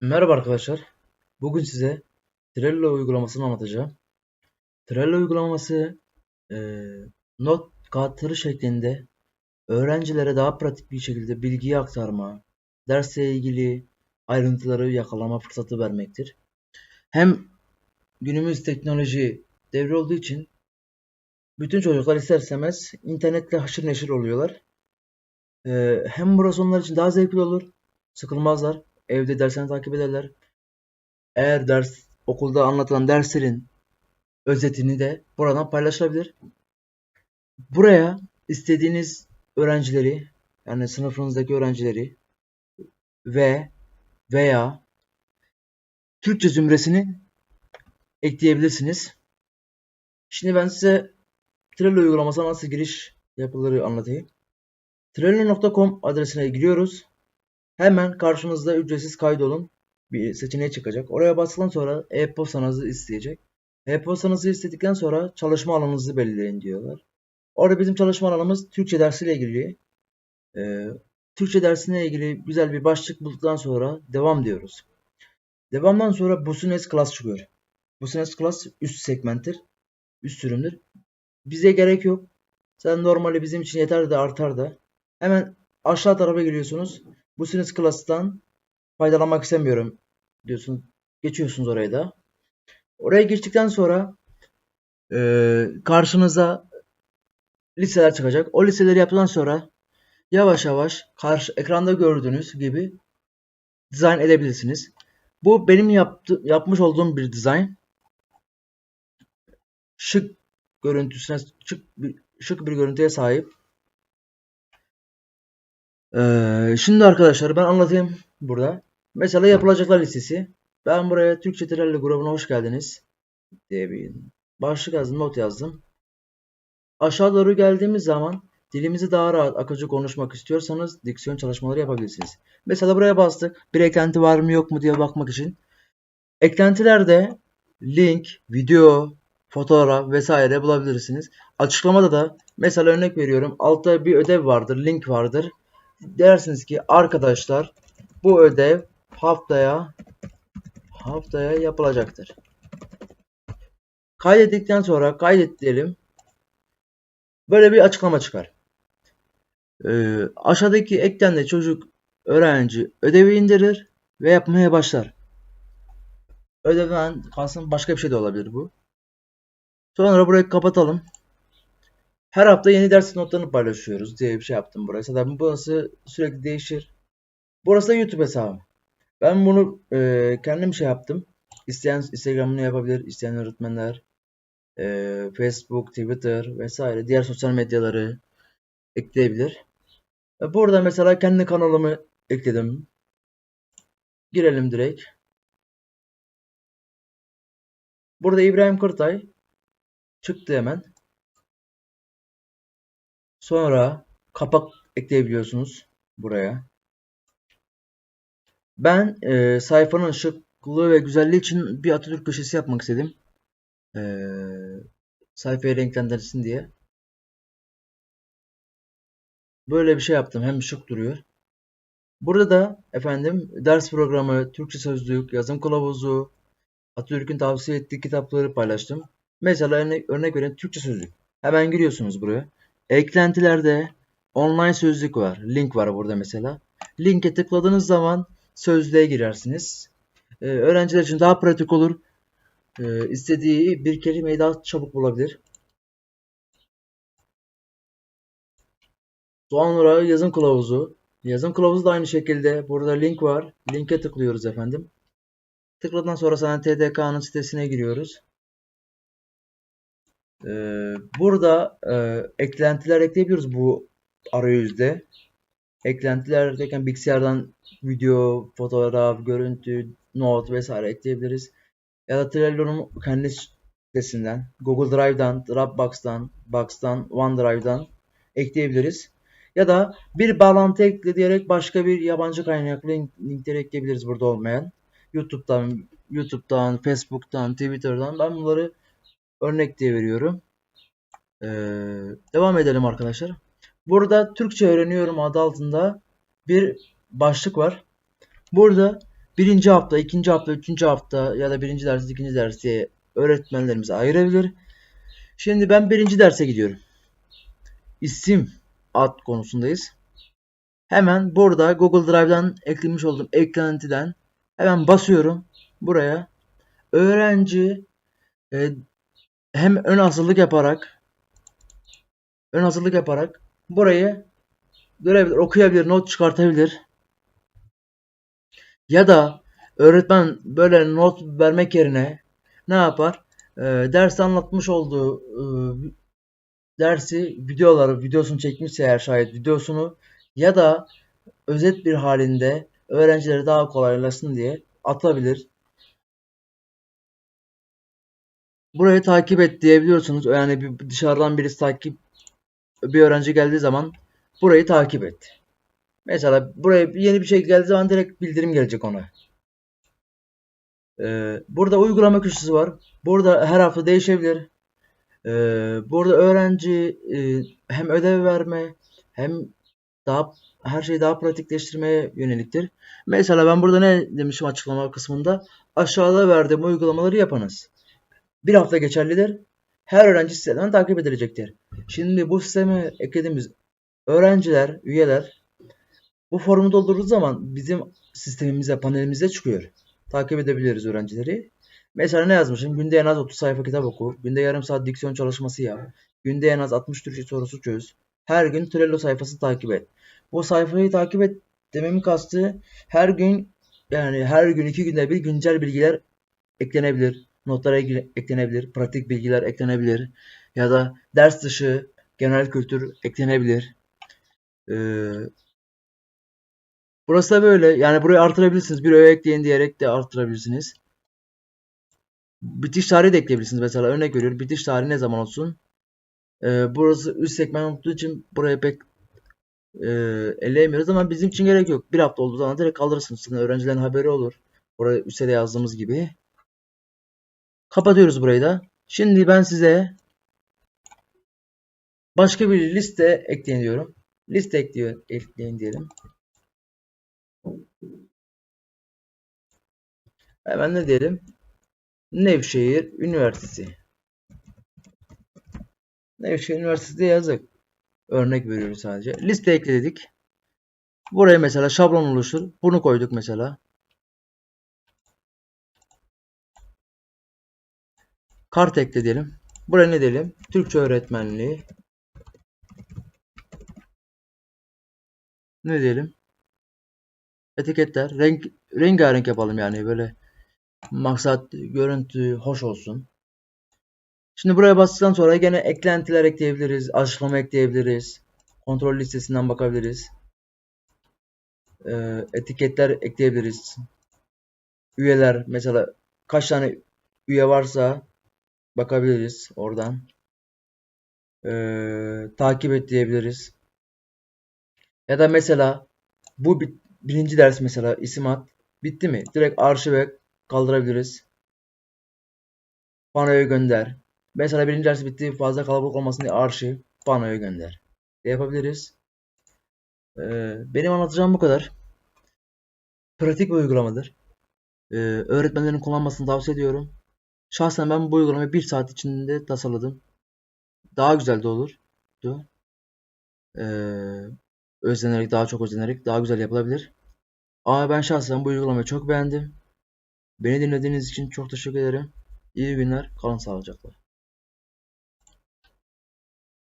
Merhaba arkadaşlar. Bugün size Trello uygulamasını anlatacağım. Trello uygulaması eee not kağıtları şeklinde öğrencilere daha pratik bir şekilde bilgiyi aktarma, dersle ilgili ayrıntıları yakalama fırsatı vermektir. Hem günümüz teknoloji devri olduğu için bütün çocuklar ister istemez internetle haşır neşir oluyorlar. Eee, hem burası onlar için daha zevkli olur, sıkılmazlar. Evde derslerini takip ederler. Eğer ders okulda anlatılan derslerin özetini de buradan paylaşılabilir. Buraya istediğiniz öğrencileri yani sınıfınızdaki öğrencileri ve veya Türkçe zümresini ekleyebilirsiniz. Şimdi ben size Trello uygulamasına nasıl giriş yapılır anlatayım. Trello.com adresine giriyoruz. Hemen karşınızda ücretsiz kaydolun bir seçeneği çıkacak. Oraya bastıktan sonra e-postanızı isteyecek. E-postanızı istedikten sonra çalışma alanınızı belirleyin diyorlar. Orada bizim çalışma alanımız Türkçe dersiyle ilgili. Ee, Türkçe dersine ilgili güzel bir başlık bulduktan sonra devam diyoruz. Devamdan sonra Business Class çıkıyor. Business Class üst segmenttir. Üst sürümdür. Bize gerek yok. Sen normali bizim için yeter de artar da. Hemen aşağı tarafa geliyorsunuz. Business Class'tan faydalanmak istemiyorum diyorsunuz. Geçiyorsunuz oraya da. Oraya geçtikten sonra e, karşınıza listeler çıkacak. O listeleri yaptıktan sonra yavaş yavaş karşı ekranda gördüğünüz gibi dizayn edebilirsiniz. Bu benim yaptı, yapmış olduğum bir dizayn. Şık görüntüsüne şık bir, şık bir görüntüye sahip. Ee, şimdi arkadaşlar ben anlatayım burada. Mesela yapılacaklar listesi. Ben buraya Türkçe Trello grubuna hoş geldiniz diye bir başlık yazdım, not yazdım. Aşağı doğru geldiğimiz zaman dilimizi daha rahat akıcı konuşmak istiyorsanız diksiyon çalışmaları yapabilirsiniz. Mesela buraya bastık. Bir eklenti var mı yok mu diye bakmak için. Eklentilerde link, video, fotoğraf vesaire bulabilirsiniz. Açıklamada da mesela örnek veriyorum. Altta bir ödev vardır, link vardır. Dersiniz ki arkadaşlar bu ödev haftaya haftaya yapılacaktır. Kaydettikten sonra kaydet diyelim. Böyle bir açıklama çıkar. Ee, aşağıdaki eklemde çocuk öğrenci ödevi indirir ve yapmaya başlar. Ödevden kalsın başka bir şey de olabilir bu. Sonra burayı kapatalım. Her hafta yeni ders notlarını paylaşıyoruz diye bir şey yaptım buraya. Zaten burası sürekli değişir. Burası da YouTube hesabım. Ben bunu e, kendim şey yaptım. İsteyen Instagram'ını yapabilir, isteyen öğretmenler, e, Facebook, Twitter vesaire diğer sosyal medyaları ekleyebilir. E, burada mesela kendi kanalımı ekledim. Girelim direkt. Burada İbrahim Kırtay çıktı hemen. Sonra kapak ekleyebiliyorsunuz buraya. Ben e, sayfanın şıklığı ve güzelliği için bir Atatürk köşesi yapmak istedim. E, sayfayı renklendirsin diye. Böyle bir şey yaptım. Hem şık duruyor. Burada da efendim ders programı, Türkçe sözlük, yazım kılavuzu, Atatürk'ün tavsiye ettiği kitapları paylaştım. Mesela örnek, örnek verin Türkçe sözlük. Hemen giriyorsunuz buraya. Eklentilerde online sözlük var. Link var burada mesela. Linke tıkladığınız zaman sözlüğe girersiniz. Ee, öğrenciler için daha pratik olur. Ee, istediği bir kelimeyi daha çabuk bulabilir. Sonra yazım kılavuzu. Yazım kılavuzu da aynı şekilde. Burada link var. Linke tıklıyoruz efendim. Tıkladıktan sonra sana TDK'nın sitesine giriyoruz. Ee, burada e, eklentiler ekleyebiliyoruz bu arayüzde. Eklentiler derken bilgisayardan video, fotoğraf, görüntü, not vesaire ekleyebiliriz. Ya da Trello'nun kendi sitesinden, Google Drive'dan, Dropbox'tan, Box'tan, OneDrive'dan ekleyebiliriz. Ya da bir bağlantı ekle diyerek başka bir yabancı kaynaklı link, linkleri ekleyebiliriz burada olmayan. YouTube'dan, YouTube'dan, Facebook'tan, Twitter'dan ben bunları örnek diye veriyorum. Ee, devam edelim arkadaşlar. Burada Türkçe öğreniyorum adı altında bir başlık var. Burada birinci hafta, ikinci hafta, üçüncü hafta ya da birinci ders, ikinci ders diye öğretmenlerimize ayırabilir. Şimdi ben birinci derse gidiyorum. İsim ad konusundayız. Hemen burada Google Drive'dan eklemiş olduğum eklentiden hemen basıyorum buraya. Öğrenci e, hem ön hazırlık yaparak ön hazırlık yaparak burayı görebilir, okuyabilir, not çıkartabilir. Ya da öğretmen böyle not vermek yerine ne yapar? E, ders anlatmış olduğu e, dersi videoları, videosunu çekmişse eğer şayet videosunu ya da özet bir halinde öğrencilere daha kolaylaşsın diye atabilir. Burayı takip et diyebiliyorsunuz. Yani bir dışarıdan birisi takip bir öğrenci geldiği zaman burayı takip et. Mesela buraya yeni bir şey geldiği zaman direkt bildirim gelecek ona. Ee, burada uygulama köşesi var. Burada her hafta değişebilir. Ee, burada öğrenci e, hem ödev verme hem daha her şeyi daha pratikleştirmeye yöneliktir. Mesela ben burada ne demişim açıklama kısmında? Aşağıda verdiğim uygulamaları yapınız. Bir hafta geçerlidir. Her öğrenci siteden takip edilecektir. Şimdi bu sisteme eklediğimiz öğrenciler, üyeler bu formu doldurduğu zaman bizim sistemimize, panelimize çıkıyor. Takip edebiliriz öğrencileri. Mesela ne yazmışım? Günde en az 30 sayfa kitap oku. Günde yarım saat diksiyon çalışması yap. Günde en az 60 Türkçe sorusu çöz. Her gün Trello sayfası takip et. Bu sayfayı takip et dememin kastı her gün yani her gün iki günde bir güncel bilgiler eklenebilir. Notlara eklenebilir. Pratik bilgiler eklenebilir. Ya da ders dışı genel kültür eklenebilir. Ee, burası da böyle. Yani burayı artırabilirsiniz. Bir öğe ekleyin diyerek de artırabilirsiniz. Bitiş tarihi de ekleyebilirsiniz. Mesela örnek veriyorum. Bitiş tarihi ne zaman olsun? Ee, burası üst segment olduğu için buraya pek e, elleyemiyoruz ama bizim için gerek yok. Bir hafta olduğu zaman direkt kaldırırsınız. Sizin öğrencilerin haberi olur. Buraya üstte yazdığımız gibi. Kapatıyoruz burayı da. Şimdi ben size başka bir liste ekleyin diyorum. Liste ekliyor, ekleyin diyelim. Hemen ne diyelim? Nevşehir Üniversitesi. Nevşehir Üniversitesi diye yazdık. Örnek veriyoruz sadece. Liste ekledik. Buraya mesela şablon oluştur. Bunu koyduk mesela. Kart ekle. Buraya ne diyelim? Türkçe öğretmenliği. Ne diyelim? Etiketler. Renk, rengarenk yapalım yani böyle. Maksat görüntü hoş olsun. Şimdi buraya bastıktan sonra gene eklentiler ekleyebiliriz. Açıklama ekleyebiliriz. Kontrol listesinden bakabiliriz. Ee, etiketler ekleyebiliriz. Üyeler mesela kaç tane üye varsa bakabiliriz oradan. Ee, takip et diyebiliriz. Ya da mesela bu birinci ders mesela isim at bitti mi? Direkt arşive kaldırabiliriz. Panoya gönder. Mesela birinci dersi bitti. Fazla kalabalık olmasın diye arşiv panoya gönder. De yapabiliriz. Ee, benim anlatacağım bu kadar. Pratik bir uygulamadır. Ee, öğretmenlerin kullanmasını tavsiye ediyorum. Şahsen ben bu uygulamayı bir saat içinde tasarladım. Daha güzel de olur. Ee, özlenerek, daha çok özlenerek daha güzel yapılabilir. Ama ben şahsen bu uygulamayı çok beğendim. Beni dinlediğiniz için çok teşekkür ederim. İyi günler, kalın sağlıcakla.